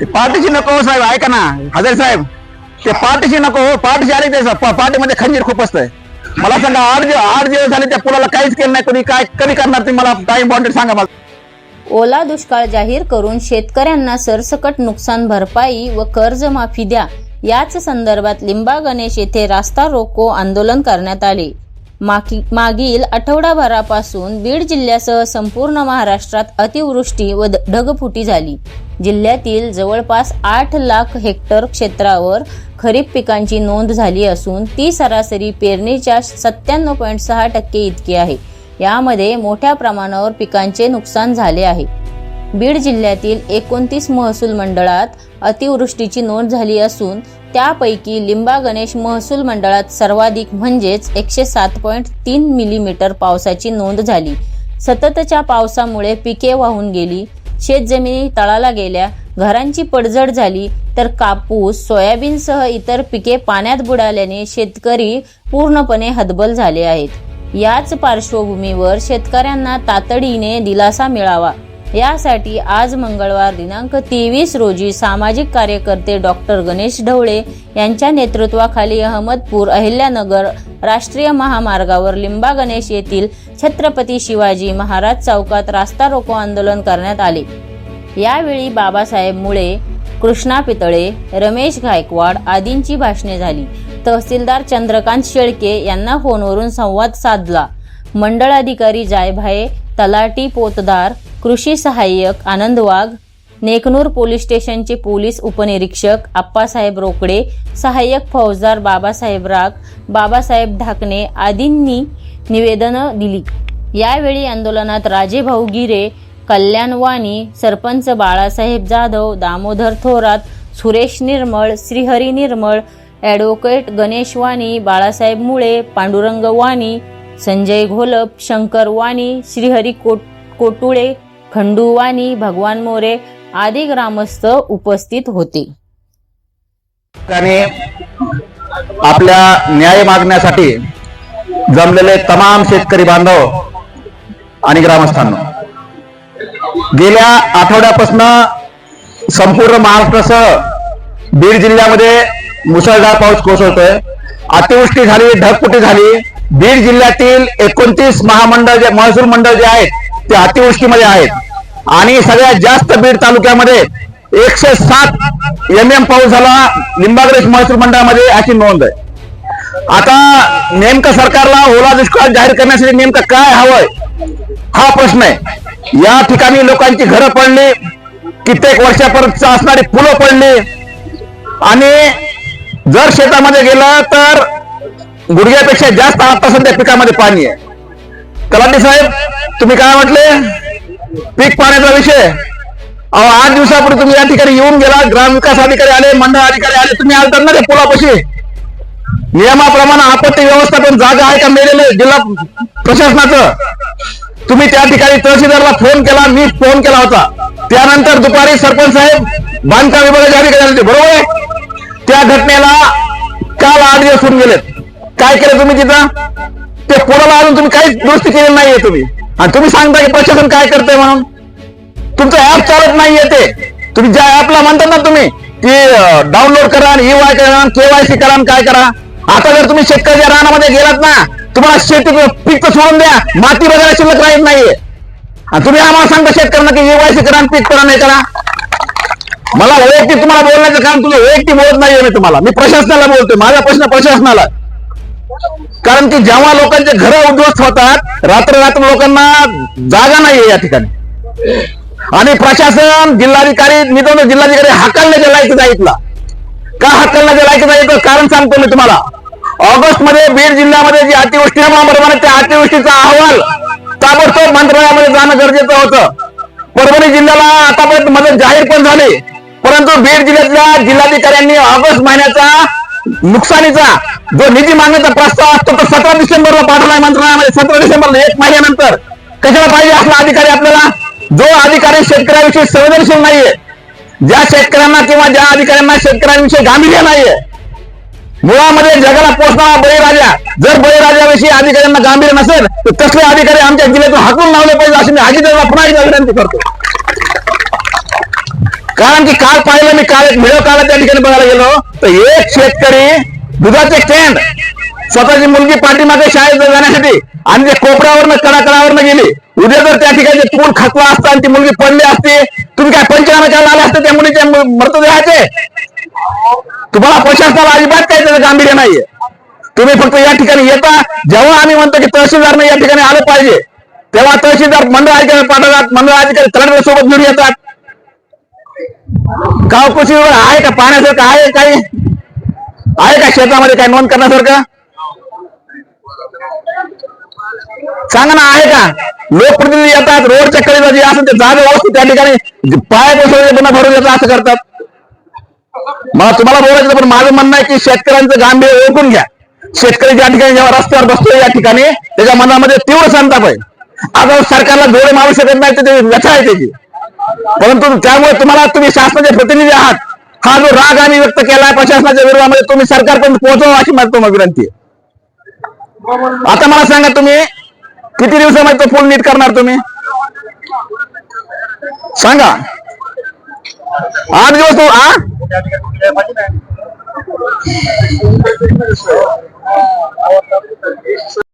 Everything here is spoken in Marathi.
ते पाठीशी नको हो साहेब ऐका ना हजर साहेब. ते पाठीशी नको हो आले ते पार्टीमध्ये खंजीर खूप असतंय. मला सांगा आठ दिवस आठ दिवस झाले त्या पुलाला काहीच केलं नाही कोणी काय कधी करणार ते मला टाइम बॉन्डेड सांगा मला. ओला दुष्काळ जाहीर करून शेतकऱ्यांना सरसकट नुकसान भरपाई व कर्जमाफी द्या. याच संदर्भात लिंबा गणेश येथे रास्ता रोको आंदोलन करण्यात आले. माकी- मागील आठवडाभरापासून बीड जिल्ह्यासह संपूर्ण महाराष्ट्रात अतिवृष्टी व द- ढगफुटी झाली. जिल्ह्यातील जवळपास आठ लाख हेक्टर क्षेत्रावर खरीप पिकांची नोंद झाली असून ती सरासरी पेरणीच्या सत्त्याण्णव पॉईंट सहा टक्के इतकी आहे. यामध्ये मोठ्या प्रमाणावर पिकांचे नुकसान झाले आहे. बीड जिल्ह्यातील एकोणतीस महसूल मंडळात अतिवृष्टीची नोंद झाली असून त्यापैकी लिंबा गणेश महसूल मंडळात सर्वाधिक म्हणजेच एकशे सात पॉईंट तीन मिलीमीटर पावसाची नोंद झाली. सततच्या पावसामुळे पिके वाहून गेली. शेतजमिनी तळाला गेल्या. घरांची पडझड झाली. तर कापूस सोयाबीनसह इतर पिके पाण्यात बुडाल्याने शेतकरी पूर्णपणे हतबल झाले आहेत. याच पार्श्वभूमीवर शेतकऱ्यांना तातडीने दिलासा मिळावा. यासाठी आज मंगळवार दिनांक तेवीस रोजी सामाजिक कार्यकर्ते डॉक्टर गणेश ढवळे यांच्या नेतृत्वाखाली अहमदपूर अहिल्यानगर राष्ट्रीय महामार्गावर लिंबा गणेश येथील छत्रपती शिवाजी महाराज चौकात रास्ता रोको आंदोलन करण्यात आले. यावेळी बाबासाहेब मुळे कृष्णा पितळे रमेश गायकवाड आदींची भाषणे झाली. तहसीलदार चंद्रकांत शेळके यांना फोनवरून संवाद साधला. मंडळ अधिकारी जायभाये तलाटी पोतदार कृषी सहाय्यक आनंद वाघ नेकनूर पोलीस स्टेशनचे पोलीस उपनिरीक्षक आप्पासाहेब रोकडे सहाय्यक फौजदार बाबासाहेब राग बाबासाहेब ढाकणे आदींनी निवेदनं दिली. यावेळी आंदोलनात राजेभाऊ गिरे कल्याण वाणी सरपंच बाळासाहेब जाधव दामोदर थोरात सुरेश निर्मळ श्रीहरी निर्मळ ॲडव्होकेट गणेश वाणी बाळासाहेब मुळे पांडुरंग वाणी संजय घोलप शंकर वाणी श्रीहरी कोट कोटुळे खंडुवानी भगवान मोरे आदी ग्रामस्थ उपस्थित होते. आपल्या न्याय मागण्यासाठी जमलेले तमाम शेतकरी बांधव आणि ग्रामस्थांना गेल्या आठवड्यापासून संपूर्ण महाराष्ट्रासह बीड जिल्ह्यामध्ये मुसळधार पाऊस कोसळतोय. अतिवृष्टी झाली ढगपुटी झाली. बीड जिल्ह्यातील एकोणतीस महामंडळ जे महसूल मंडळ जे आहेत ते अतिवृष्टीमध्ये आहेत. आणि सगळ्यात जास्त बीड तालुक्यामध्ये एकशे सात एम एम पाऊस झाला लिंबाग्रेस महसूल मंडळामध्ये अशी नोंद आहे. आता नेमकं सरकारला ओला दुष्काळ जाहीर करण्यासाठी नेमकं काय हवंय? हा प्रश्न आहे. या ठिकाणी लोकांची घरं पडली कित्येक वर्षापर्यंत असणारी फुलं पडली. आणि जर शेतामध्ये गेलं तर गुडघ्यापेक्षा जास्त आता सध्या पिकामध्ये पाणी आहे. तलाठी साहेब तुम्ही काय म्हटले? पीक पाण्याचा विषय. अहो आठ दिवसापूर्वी तुम्ही या ठिकाणी येऊन गेला ग्रामविकास अधिकारी आले मंडळ अधिकारी आले तुम्ही आलतात ना ते पुलापाशी? नियमाप्रमाणे आपत्ती व्यवस्थापन जागा आहे का मेलेले जिल्हा प्रशासनाचं? तुम्ही त्या ठिकाणी तहसीलदारला फोन केला मी फोन केला होता. त्यानंतर दुपारी सरपंच साहेब बांधकाम विभागाचे अधिकारी आले. बरोबर आहे? त्या घटनेला काल आठ दिवस होऊन गेलेत. काय केलं तुम्ही तिथं? ते पुलाला आणून तुम्ही काहीच दुरुस्ती केली नाहीये तुम्ही. आणि तुम्ही सांगता की प्रशासन काय करतंय म्हणून? तुमचं ऍप चालत नाहीये ते. तुम्ही ज्या ऍपला म्हणतात ना तुम्ही की डाउनलोड करा आणि वाय करा केवायसी करा आणि काय करा. आता जर तुम्ही शेतकऱ्याच्या रानामध्ये गेलात ना तुम्हाला शेती पीक सोडून द्या. माती वगैरे शिल्लक राहत नाहीये. आणि तुम्ही आम्हाला सांगता शेतकऱ्यांना की केवायसी करा पीक करा नाही करा. मला वैयक्तिक तुम्हाला बोलण्याचं काम तुझं वैयक्तिक बोलत नाहीये मी तुम्हाला. मी प्रशासनाला बोलतोय. माझा प्रश्न प्रशासनाला आहे. कारण की जेव्हा लोकांचे घरं उद्ध्वस्त होतात रात्र रात्र लोकांना जागा नाहीये या ठिकाणी. आणि प्रशासन जिल्हाधिकारी मी जिल्हाधिकारी हाकलण्याच्या लायकीचा इथला. का हाकलण्याच्या लायकीचा येतं कारण सांगतो मी तुम्हाला. ऑगस्टमध्ये बीड जिल्ह्यामध्ये जी अतिवृष्टी प्रमाणे त्या अतिवृष्टीचा अहवाल ताबडतोब मंत्रालयामध्ये जाणं गरजेचं होतं. परभणी जिल्ह्याला आतापर्यंत मदत जाहीर पण झाली. परंतु बीड जिल्ह्यातल्या जिल्हाधिकाऱ्यांनी ऑगस्ट महिन्याचा नुकसानीचा जो निधी मागण्याचा प्रस्ताव असतो तो सतरा डिसेंबरला पाठवलाय मंत्रालयामध्ये. सतरा डिसेंबरला एक महिन्यानंतर. कशाला पाहिजे असला अधिकारी आपल्याला? जो अधिकारी शेतकऱ्याविषयी संवेदनशील नाहीये ज्या शेतकऱ्यांना किंवा ज्या अधिकाऱ्यांना शेतकऱ्यांविषयी गांभीर्य नाहीये मुळामध्ये जगाला पोचणारा बळीराजा जर बळीराजाविषयी अधिकाऱ्यांना गांभीर्य नसेल तर तसले अधिकारी आमच्या जिल्ह्यातून हाकून लावले पाहिजे अशी मी अजितदादा पुन्हा एकदा विनंती करतो. कारण की काल पाहिलं मी काल एक व्हिडिओ काढला त्या ठिकाणी बघायला गेलो. तर एक शेतकरी दुधाचे स्टँड स्वतःची मुलगी पाठीमागे शाळेत जाण्यासाठी आणि ते कोपऱ्यावरनं कडाकडावरनं गेली. उद्या जर त्या ठिकाणी ते पूल खचला असता आणि ती मुलगी पडली असती तुम्ही काय पंचनामा करायला आले असते त्या मुलीच्या मृतदेहाचे? तुम्हाला प्रशासनाला अजिबात काय त्याचं गांभीर्य नाहीये. तुम्ही फक्त या ठिकाणी येता. जेव्हा आम्ही म्हणतो की तहसीलदारने या ठिकाणी आलं पाहिजे तेव्हा तहसीलदार मंडळ अधिकारी पाठवतात मंडळ अधिकारी तलाठी सोबत घेऊन येतात. गावकुशीवर आहे का? पाण्यासारखं आहे काही? आहे का शेतामध्ये काही नोंद करण्यासारखं? सांगा ना आहे का? लोकप्रतिनिधी येतात रोडच्या कडेला जे असं ते जागा व्यवस्थित त्या ठिकाणी पाय बसवले पुन्हा भरून येतात असं करतात. मला तुम्हाला बोलायचं पण माझं म्हणणं आहे की शेतकऱ्यांचं गांभीर्य ओळखून घ्या. शेतकरी ज्या ठिकाणी जेव्हा रस्त्यावर बसतो या ठिकाणी त्याच्या मनामध्ये तीव्र संताप आहे. आता सरकारला डोळे मारू शकत नाही तर ते व्यथा आहे त्याची. परंतु त्यामुळे तुम्हाला तुम्ही शासनाचे प्रतिनिधी आहात. हा जो राग आम्ही व्यक्त केला आहे प्रशासनाच्या विरोधामध्ये तुम्ही सरकारपर्यंत पोहोचवा अशी माझी तुम्हाला विनंती आहे. आता मला सांगा तुम्ही किती दिवसामध्ये तो पूल नीट करणार तुम्ही? सांगा. आठ दिवस तो आ?